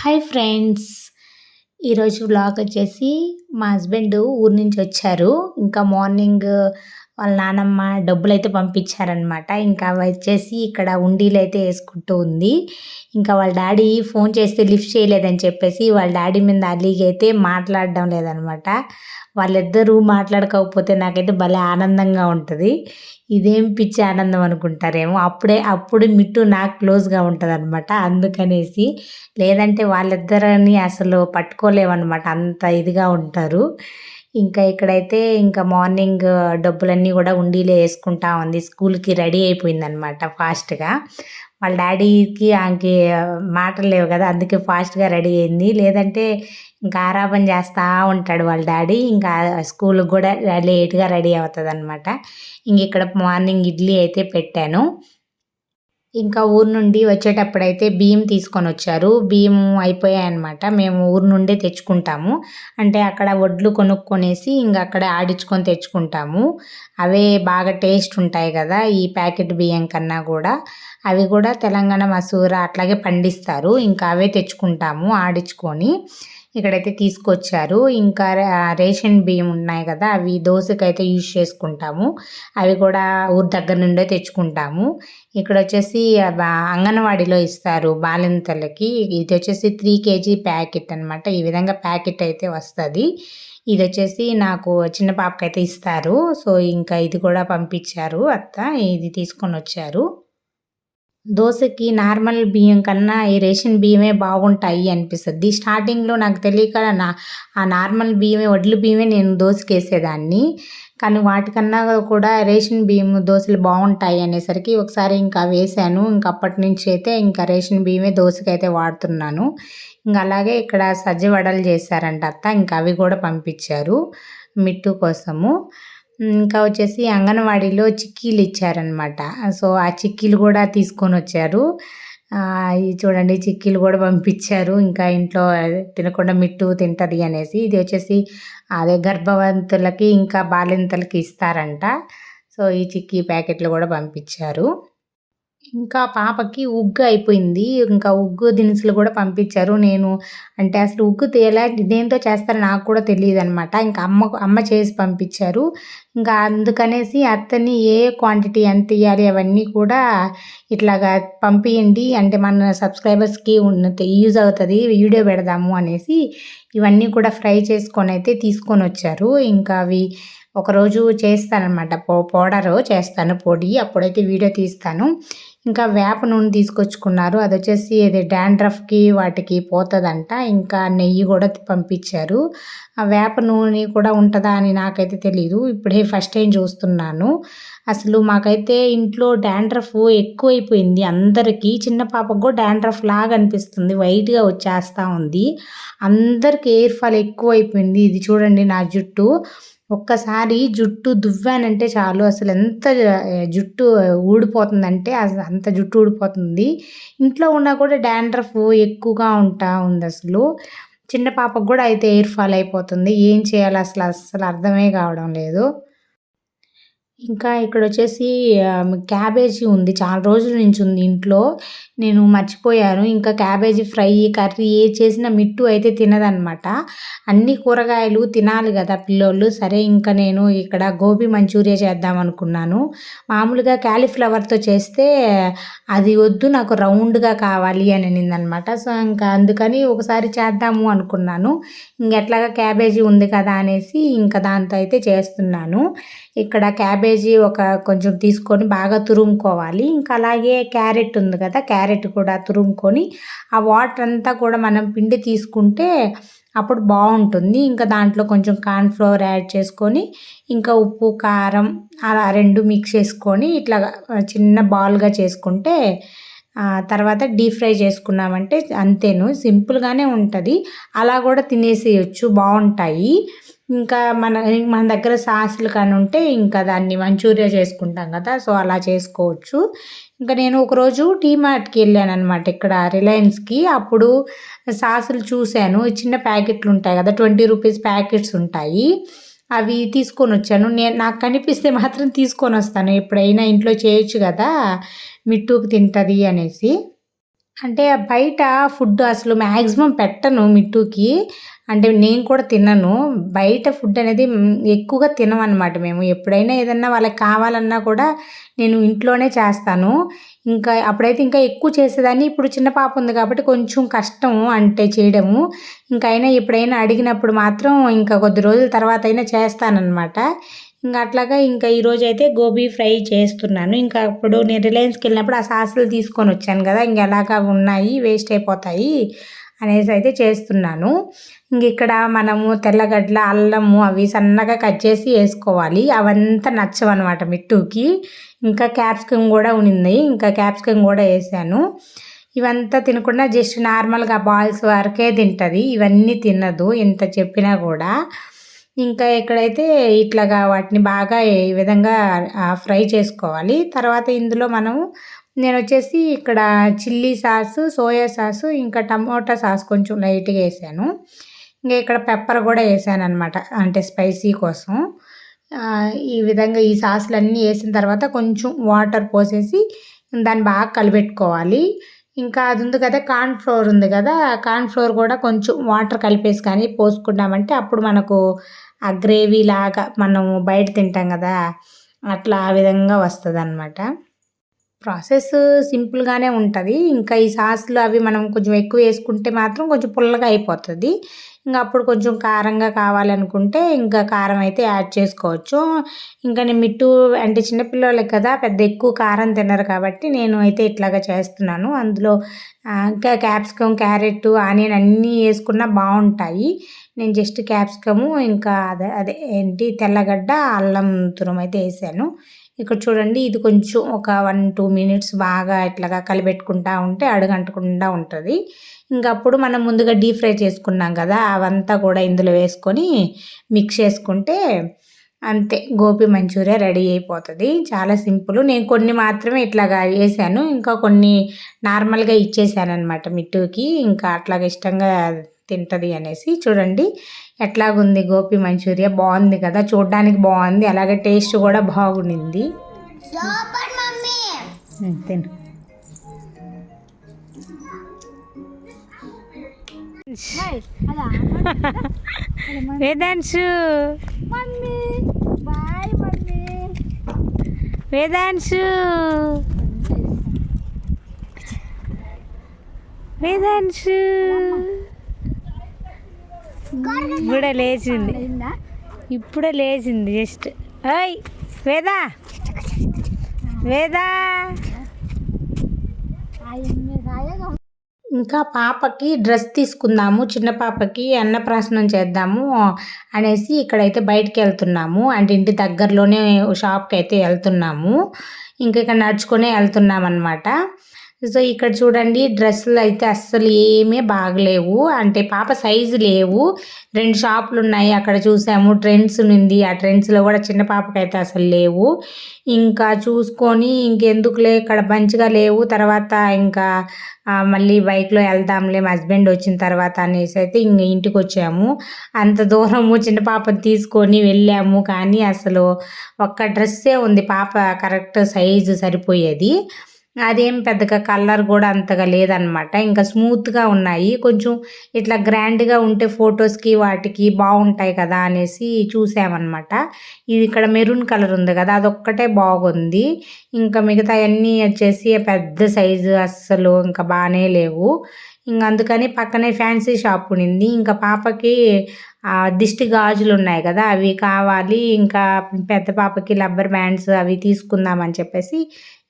Hi friends ఈరోజు blog వచ్చేసి మా హస్బెండ్ ఊరు నుంచి వచ్చారు. ఇంకా మార్నింగ్ వాళ్ళ నానమ్మ డబ్బులు అయితే పంపించారనమాట ఇంకా వచ్చేసి ఇక్కడ ఉండీలు అయితే వేసుకుంటూ ఉంది. ఇంకా వాళ్ళ డాడీ ఫోన్ చేస్తే లిఫ్ట్ చేయలేదని చెప్పేసి వాళ్ళ డాడీ మీద అలీగి అయితే మాట్లాడడం లేదనమాట వాళ్ళిద్దరూ మాట్లాడకపోతే నాకైతే భలే ఆనందంగా ఉంటుంది. ఇదేం పిచ్చి ఆనందం అనుకుంటారేమో. అప్పుడే అప్పుడు మిట్టు నాకు క్లోజ్గా ఉంటుంది అనమాట అందుకనేసి లేదంటే వాళ్ళిద్దరిని అసలు పట్టుకోలేమన్నమాట. అంత ఇదిగా ఉంటారు. ఇంకా ఇక్కడైతే ఇంకా మార్నింగ్ డబ్బులన్నీ కూడా ఉండీలో వేసుకుంటా ఉంది. స్కూల్కి రెడీ అయిపోయిందనమాట ఫాస్ట్గా. వాళ్ళ డాడీకి ఆమెకి మాటలు లేవు కదా అందుకే ఫాస్ట్గా రెడీ అయింది. లేదంటే ఇంకా ఆరాపం చేస్తూ ఉంటాడు వాళ్ళ డాడీ. ఇంకా స్కూల్కి కూడా లేట్గా రెడీ అవుతుంది అనమాట ఇంక ఇక్కడ మార్నింగ్ ఇడ్లీ అయితే పెట్టాను. ఇంకా ఊరు నుండి వచ్చేటప్పుడైతే బియ్యం తీసుకొని వచ్చారు బియ్యం అయిపోయాయి అనమాట మేము ఊరు నుండే తెచ్చుకుంటాము. అంటే అక్కడ వడ్లు కొనుక్కొనేసి ఇంకా అక్కడ ఆడించుకొని తెచ్చుకుంటాము. అవే బాగా టేస్ట్ ఉంటాయి కదా ఈ ప్యాకెట్ బియ్యం కన్నా కూడా. అవి కూడా తెలంగాణ మసూర అట్లాగే పండిస్తారు. ఇంకా అవే తెచ్చుకుంటాము ఆడించుకొని. ఇక్కడైతే తీసుకొచ్చారు. ఇంకా రేషన్ బియ్యం ఉన్నాయి కదా అవి దోశకైతే యూజ్ చేసుకుంటాము. అవి కూడా ఊరి దగ్గర నుండే తెచ్చుకుంటాము. ఇక్కడ వచ్చేసి అంగన్వాడీలో ఇస్తారు బాలింతలకి. ఇది వచ్చేసి త్రీ కేజీ ప్యాకెట్ అనమాట ఈ విధంగా ప్యాకెట్ అయితే వస్తుంది. ఇది వచ్చేసి నాకు చిన్న పాపకైతే ఇస్తారు. సో ఇంకా ఇది కూడా పంపించారు అత్త. ఇది తీసుకొని వచ్చారు. దోశకి నార్మల్ బియ్యం కన్నా ఈ రేషన్ బియ్యమే బాగుంటాయి అనిపిస్తుంది. స్టార్టింగ్లో నాకు తెలియక నా ఆ నార్మల్ బియ్యమే వడ్లు బియ్యమే నేను దోశకి వేసేదాన్ని కానీ వాటికన్నా కూడా రేషన్ బియ్యం దోశలు బాగుంటాయి అనేసరికి ఒకసారి ఇంకా వేసాను ఇంకా అప్పటి నుంచి అయితే ఇంకా రేషన్ బియ్యమే దోశకి అయితే వాడుతున్నాను. ఇంకా అలాగే ఇక్కడ సజ్జ వడలు చేశారంట అత్త. ఇంకా అవి కూడా పంపించారు మిట్టు కోసము. ఇంకా వచ్చేసి అంగన్వాడీలో చిక్కీలు ఇచ్చారనమాట సో ఆ చిక్కీలు కూడా తీసుకొని వచ్చారు. ఇది చూడండి చిక్కీలు కూడా పంపించారు. ఇంకా ఇంట్లో తినకుండా మిట్టు తింటుంది అనేసి. ఇది వచ్చేసి అదే గర్భవంతులకి ఇంకా బాలింతలకి ఇస్తారంట. సో ఈ చిక్కీ ప్యాకెట్లు కూడా పంపించారు. ఇంకా పాపకి ఉగ్గు అయిపోయింది. ఇంకా ఉగ్గు దినుసులు కూడా పంపించారు. నేను అంటే అసలు ఉగ్గు ఎలా దేంతో చేస్తారో నాకు కూడా తెలియదు అనమాట ఇంకా అమ్మ అమ్మ చేసి పంపించారు. ఇంకా అందుకనేసి అత్తని ఏ క్వాంటిటీ ఎంత ఇవ్వాలి అవన్నీ కూడా ఇట్లాగా పంపించండి అంటే మన సబ్స్క్రైబర్స్కి యూజ్ అవుతుంది. వీడియో పెడదాము అనేసి ఇవన్నీ కూడా ఫ్రై చేసుకొని అయితే తీసుకొని వచ్చారు. ఇంకా అవి ఒకరోజు చేస్తానమాట పో పౌడరు చేస్తాను పొడి. అప్పుడైతే వీడియో తీస్తాను. ఇంకా వేప నూనె తీసుకొచ్చుకున్నారు. అది వచ్చేసి ఇది డాండ్రఫ్కి వాటికి పోతుందంట. ఇంకా నెయ్యి కూడా పంపించారు. ఆ వేప నూనె కూడా ఉంటుందా అని నాకైతే తెలీదు. ఇప్పుడే ఫస్ట్ టైం చూస్తున్నాను. అసలు మాకైతే ఇంట్లో డాండ్రఫ్ ఎక్కువైపోయింది. అందరికీ చిన్న పాపకు కూడా డాండ్రఫ్ లాగా అనిపిస్తుంది. వైట్గా వచ్చేస్తూ ఉంది. అందరికి ఎయిర్ ఫాల్ ఎక్కువైపోయింది. ఇది చూడండి నా జుట్టు. ఒక్కసారి జుట్టు దువ్వానంటే చాలు. అసలు ఎంత జుట్టు ఊడిపోతుందంటే అంత జుట్టు ఊడిపోతుంది. ఇంట్లో ఉన్నా కూడా డాండ్రఫ్ ఎక్కువగా ఉంటా ఉంది అసలు. చిన్న పాపకు కూడా అయితే ఎయిర్ ఫాల్ అయిపోతుంది. ఏం చేయాలి అసలు అసలు అర్థమే కావడం లేదు. ఇంకా ఇక్కడ వచ్చేసి క్యాబేజీ ఉంది. చాలా రోజుల నుంచి ఉంది ఇంట్లో. నేను మర్చిపోయాను. ఇంకా క్యాబేజీ ఫ్రై కర్రీ ఏ చేసినా మిట్టు అయితే తినదనమాట. అన్ని కూరగాయలు తినాలి కదా పిల్లోళ్ళు. సరే ఇంకా నేను ఇక్కడ గోబీ మంచూరియా చేద్దాం అనుకున్నాను మామూలుగా క్యాలీఫ్లవర్తో చేస్తే అది వద్దు నాకు రౌండ్గా కావాలి అని అనిందనమాట. సో ఇంకా అందుకని ఒకసారి చేద్దాము అనుకున్నాను. ఇంకెట్లాగా క్యాబేజీ ఉంది కదా అనేసి ఇంకా దాంతో అయితే చేస్తున్నాను. ఇక్కడ క్యాబేజీ ఒక కొంచెం తీసుకొని బాగా తురుముకోవాలి. ఇంకా అలాగే క్యారెట్ ఉంది కదా క్యారెట్ క్యారెట్ కూడా తురుముకొని ఆ వాటర్ అంతా కూడా మనం పిండి తీసుకుంటే అప్పుడు బాగుంటుంది. ఇంకా దాంట్లో కొంచెం కార్న్ఫ్లవర్ యాడ్ చేసుకొని ఇంకా ఉప్పు కారం అలా రెండు మిక్స్ చేసుకొని ఇట్లా చిన్న బాల్గా చేసుకుంటే తర్వాత డీప్ ఫ్రై చేసుకున్నామంటే అంతేను. సింపుల్గానే ఉంటుంది. అలా కూడా తినేసేయచ్చు. బాగుంటాయి. ఇంకా మన మన దగ్గర సాసులు కానీ ఉంటే ఇంకా దాన్ని మంచూరియా చేసుకుంటాం కదా సో అలా చేసుకోవచ్చు. ఇంకా నేను ఒకరోజు టీమార్ట్కి వెళ్ళాను అనమాట ఇక్కడ రిలయన్స్కి అప్పుడు సాసులు చూశాను. చిన్న ప్యాకెట్లు ఉంటాయి కదా ట్వంటీ రూపీస్ ప్యాకెట్స్ ఉంటాయి. అవి తీసుకొని వచ్చాను. నేను నాకు కనిపిస్తే మాత్రం తీసుకొని వస్తాను. ఎప్పుడైనా ఇంట్లో చేయొచ్చు కదా మిట్టుకు తింటుంది అనేసి. అంటే బయట ఫుడ్ అసలు మ్యాక్సిమం పెట్టను మిట్టుకి. అంటే నేను కూడా తినను. బయట ఫుడ్ అనేది ఎక్కువగా తినమన్నమాట మేము. ఎప్పుడైనా ఏదన్నా వాళ్ళకి కావాలన్నా కూడా నేను ఇంట్లోనే చేస్తాను. ఇంకా అప్పుడైతే ఇంకా ఎక్కువ చేసేదాన్ని. ఇప్పుడు చిన్న పాప ఉంది కాబట్టి కొంచెం కష్టం అంటే చేయడము. ఇంక అయినా ఎప్పుడైనా అడిగినప్పుడు మాత్రం ఇంకా కొద్ది రోజుల తర్వాత అయినా చేస్తానన్నమాట ఇంకా అట్లాగా ఇంకా ఈరోజైతే గోబీ ఫ్రై చేస్తున్నాను. ఇంకా అప్పుడు నేను రిలయన్స్కి వెళ్ళినప్పుడు ఆ సాసులు తీసుకొనొచ్చాను కదా ఇంక ఎలాగా ఉన్నాయి వేస్ట్ అయిపోతాయి అనేసి అయితే చేస్తున్నాను. ఇంక ఇక్కడ మనము తెల్లగడ్డల, అల్లము అవి సన్నగా కట్ చేసి వేసుకోవాలి అవంతా నచ్చవన్నమాట మిట్టుకి. ఇంకా క్యాప్సికమ్ కూడా ఉన్నింది. ఇంకా క్యాప్సికమ్ కూడా వేసాను ఇవంతా తినకుండా జస్ట్ నార్మల్‌గా బాల్స్ వరకే తింటుంది ఇవన్నీ తినదు ఎంత చెప్పినా కూడా ఇంకా ఇక్కడైతే ఇట్లాగా వాటిని బాగా ఈ విధంగా ఫ్రై చేసుకోవాలి. తర్వాత ఇందులో మనము నేను వచ్చేసి ఇక్కడ చిల్లీ సాసు, సోయా సాసు, ఇంకా టమోటా సాస్ కొంచెం లైట్‌గా వేసాను ఇంకా ఇక్కడ పెప్పర్ కూడా వేసాను అనమాట అంటే స్పైసీ కోసం. ఈ విధంగా ఈ సాసులన్నీ వేసిన తర్వాత కొంచెం వాటర్ పోసేసి దాన్ని బాగా కలిపెట్టుకోవాలి. ఇంకా అది ఉంది కదా! కార్న్ ఫ్లోర్ ఉంది కదా కార్న్ ఫ్లోర్ కూడా కొంచెం వాటర్ కలిపేసి కానీ పోసుకున్నామంటే అప్పుడు మనకు ఆ గ్రేవీ లాగా మనము బయట తింటాం కదా అట్లా ఆ విధంగా వస్తుంది అన్నమాట ప్రాసెస్ సింపుల్‌గానే ఉంటుంది ఇంకా ఈ సాస్లు అవి మనం కొంచెం ఎక్కువ వేసుకుంటే మాత్రం కొంచెం పుల్లగా అయిపోతుంది ఇంకా అప్పుడు కొంచెం కారంగా కావాలనుకుంటే ఇంకా కారం అయితే యాడ్ చేసుకోవచ్చు. ఇంకా నేను మిట్టు అంటే చిన్నపిల్లలకి కదా! పెద్ద ఎక్కువ కారం తినరు కాబట్టి నేను అయితే ఇట్లాగా చేస్తున్నాను. అందులో ఇంకా క్యాప్సికమ్, క్యారెట్, ఆనియన్ అన్నీ వేసుకున్నా బాగుంటాయి నేను జస్ట్ క్యాప్సికము ఇంకా అదే అదే ఏంటి తెల్లగడ్డ, అల్లం తురం అయితే వేసాను ఇక్కడ చూడండి ఇది కొంచెం ఒక 1, 2 మినిట్స్ బాగా ఇట్లాగా కలిపెట్టుకుంటా ఉంటే అడుగంటకుండా ఉంటది. ఇంకప్పుడు మనం ముందుగా డీప్ ఫ్రై చేసుకున్నాం కదా అవంతా కూడా ఇందులో వేసుకొని మిక్స్ చేసుకుంటే అంతే గోబీ మంచూరియా రెడీ అయిపోతుంది చాలా సింపుల్. నేను కొన్ని మాత్రమే ఇట్లాగా వేసాను ఇంకా కొన్ని నార్మల్‌గా ఇచ్చేసాననమాట మిట్టుకి. ఇంకా అట్లాగా ఇష్టంగా తింటది అనేసి. చూడండి ఎట్లాగుంది గోబీ మంచూరియా బావుంది కదా! చూడ్డానికి బావుంది. అలాగే టేస్ట్ గూడా బాగుండింది. తిను. వేదాంశు వేదాంశు వేదాంశు ఇప్పుడే లేచింది. ఇప్పుడే లేచింది జస్ట్. ఓయ్ వేదా? వేదా? ఇంకా పాపకి డ్రెస్ తీసుకుందాము చిన్న పాపకి అన్నప్రాసనం చేద్దాము అనేసి ఇక్కడైతే బయటికి వెళ్తున్నాము. అంటే ఇంటి దగ్గరలోనే షాప్కి అయితే వెళ్తున్నాము. ఇంకా ఇక్కడ నడుచుకునే వెళ్తున్నాం అనమాట సో ఇక్కడ చూడండి డ్రెస్సులు అయితే అస్సలు ఏమీ బాగలేవు. అంటే పాప సైజు లేవు. రెండు షాపులు ఉన్నాయి అక్కడ చూసాము ట్రెండ్స్ ఉంది. ఆ ట్రెండ్స్లో కూడా చిన్న పాపకైతే అసలు లేవు. ఇంకా చూసుకొని ఇంకెందుకులే ఇక్కడ మంచిగా లేవు. తర్వాత ఇంకా మళ్ళీ బైక్లో వెళ్దాంలే మా హస్బెండ్ వచ్చిన తర్వాత అనేసి అయితే ఇంక ఇంటికి వచ్చాము. అంత దూరము చిన్న పాపని తీసుకొని వెళ్ళాము. కానీ అసలు ఒక్క డ్రెస్సే ఉంది. పాప కరెక్ట్ సైజు సరిపోయేది. అదేం పెద్దగా కలర్ కూడా అంతగా లేదనమాట. ఇంకా స్మూత్గా ఉన్నాయి. కొంచెం ఇట్లా గ్రాండ్గా ఉంటే ఫొటోస్కి వాటికి బాగుంటాయి కదా అనేసి చూసామన్నమాట ఇది ఇక్కడ మెరూన్ కలర్ ఉంది కదా అదొక్కటే బాగుంది. ఇంకా మిగతా అన్నీ వచ్చేసి పెద్ద సైజు అస్సలు ఇంకా బాగానే లేవు. ఇంక అందుకని పక్కనే ఫ్యాన్సీ షాప్ ఉండింది. ఇంకా పాపకి దిష్టి గాజులు ఉన్నాయి కదా అవి కావాలి. ఇంకా పెద్ద పాపకి రబ్బర్ బ్యాండ్స్ అవి తీసుకుందామని చెప్పేసి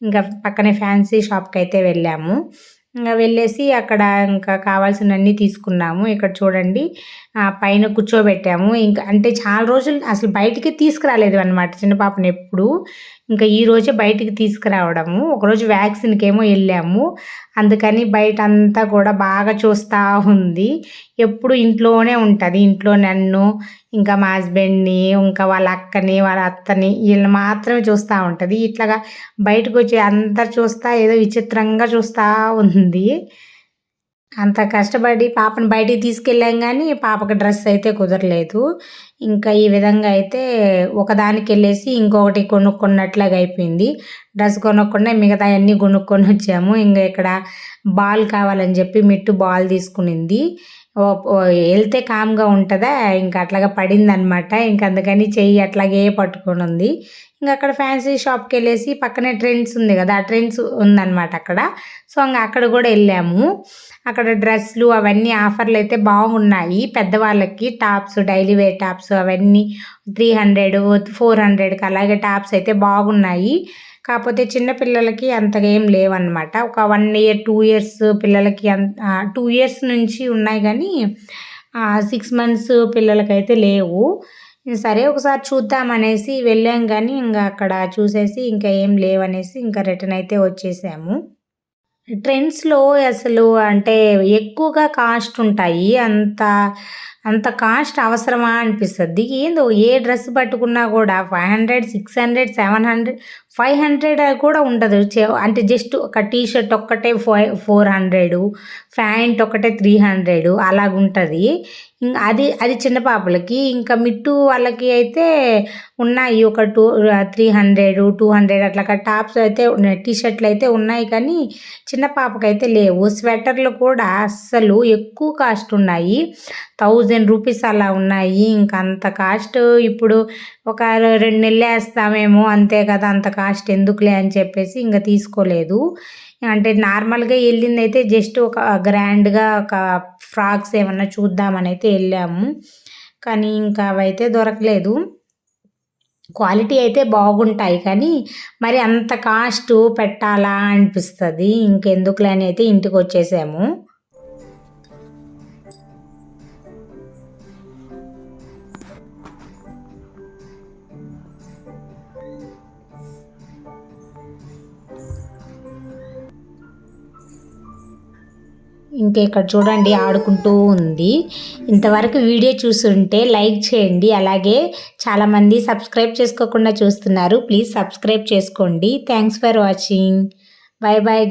ఇంకా పక్కనే ఫ్యాన్సీ షాప్కి అయితే వెళ్ళాము. ఇంకా వెళ్ళేసి అక్కడ ఇంకా కావాల్సినవన్నీ తీసుకున్నాము. ఇక్కడ చూడండి పైన కూర్చోబెట్టాము. ఇంకా అంటే చాలా రోజులు అసలు బయటికి తీసుకురాలేదు అనమాట చిన్న పాపని ఎప్పుడు. ఇంకా ఈరోజే బయటికి తీసుకురావడము. ఒకరోజు వ్యాక్సిన్కి ఏమో వెళ్ళాము. అందుకని బయట అంతా కూడా బాగా చూస్తూ ఉంది. ఎప్పుడు ఇంట్లోనే ఉంటుంది. ఇంట్లో నన్ను ఇంకా మా హస్బెండ్ని ఇంకా వాళ్ళ అక్కని వాళ్ళ అత్తని వీళ్ళని మాత్రమే చూస్తూ ఉంటుంది. ఇట్లాగా బయటకు వచ్చి అందరు చూస్తా ఏదో విచిత్రంగా చూస్తూ ఉంది. అంత కష్టపడి పాపను బయటికి తీసుకెళ్ళాం కానీ పాపకి డ్రెస్ అయితే కుదరలేదు. ఇంకా ఈ విధంగా అయితే ఒకదానికి వెళ్ళేసి ఇంకొకటి కొనుక్కున్నట్లాగా అయిపోయింది. డ్రెస్ కొనుక్కుండా మిగతా అన్నీ కొనుక్కొని వచ్చాము. ఇంకా ఇక్కడ బాల్ కావాలని చెప్పి మిట్టు బాల్ తీసుకునింది. వెళ్తే కామ్గా ఉంటుందా? ఇంకా అట్లాగా పడింది అనమాట ఇంక అందుకని చెయ్యి అట్లాగే పట్టుకొని ఉంది ఇంకా అక్కడ ఫ్యాన్సీ షాప్కి వెళ్ళేసి పక్కనే ట్రెండ్స్ ఉంది కదా ఆ ట్రెండ్స్ ఉందన్నమాట అక్కడ. సో ఇంకా అక్కడ కూడా వెళ్ళాము. అక్కడ డ్రెస్లు అవన్నీ ఆఫర్లు అయితే బాగున్నాయి. పెద్దవాళ్ళకి టాప్స్ డైలీ వేర్ టాప్స్ అవన్నీ త్రీ హండ్రెడ్ ఫోర్ హండ్రెడ్కి అలాగే టాప్స్ అయితే బాగున్నాయి. కాకపోతే చిన్నపిల్లలకి అంతగా ఏం లేవన్నమాట. ఒక వన్ ఇయర్ టూ ఇయర్స్ పిల్లలకి అంత టూ ఇయర్స్ నుంచి ఉన్నాయి కానీ సిక్స్ మంత్స్ పిల్లలకైతే లేవు. సరే ఒకసారి చూద్దాం అనేసి వెళ్ళాం కానీ ఇంకా అక్కడ చూసేసి ఇంకా ఏం లేవనేసి ఇంకా రిటర్న్ అయితే వచ్చేసాము. ట్రెండ్స్లో అసలు అంటే ఎక్కువగా కాస్ట్ ఉంటాయి. అంత అంత కాస్ట్ అవసరమా అనిపిస్తుంది. ఏందో ఏ డ్రెస్ పట్టుకున్నా కూడా five hundred six hundred seven hundred five hundred కూడా ఉండదు. చే- అంటే జస్ట్ ఒక టీ షర్ట్ ఒక్కటే ఫైవ్ ఫోర్ హండ్రెడ్ ప్యాంట్ ఒకటే త్రీ హండ్రెడ్ అలాగుంటుంది. ఇంకా అది అది చిన్న పాపలకి ఇంకా మిట్టు వాళ్ళకి అయితే ఉన్నాయి ఒక two three hundred two hundred అట్లా టాప్స్ అయితే టీ షర్ట్లు అయితే ఉన్నాయి కానీ చిన్న పాపకైతే లేవు. స్వెటర్లు కూడా అస్సలు ఎక్కువ కాస్ట్ ఉన్నాయి. థౌజండ్ థౌజండ్ రూపీస్ అలా ఉన్నాయి. ఇంకా అంత కాస్ట్ ఇప్పుడు ఒక రెండు నెలలు వేస్తామేమో అంతే కదా అంత కాస్ట్ ఎందుకులే అని చెప్పేసి ఇంకా తీసుకోలేదు. అంటే నార్మల్గా వెళ్ళింది అయితే జస్ట్ ఒక గ్రాండ్గా ఒక ఫ్రాక్స్ ఏమన్నా చూద్దామని అయితే వెళ్ళాము. కానీ ఇంకా అవైతే దొరకలేదు. క్వాలిటీ అయితే బాగుంటాయి కానీ మరి అంత కాస్ట్ పెట్టాలా అనిపిస్తుంది. ఇంకెందుకులే అని అయితే ఇంటికి వచ్చేసాము. ఇంకా ఇక్కడ చూడండి ఆడుకుంటూ ఉంది. ఇంతవరకు వీడియో చూస్తుంటే లైక్ చేయండి. అలాగే చాలామంది సబ్స్క్రైబ్ చేసుకోకుండా చూస్తున్నారు. ప్లీజ్ సబ్స్క్రైబ్ చేసుకోండి. Thanks for watching. Bye bye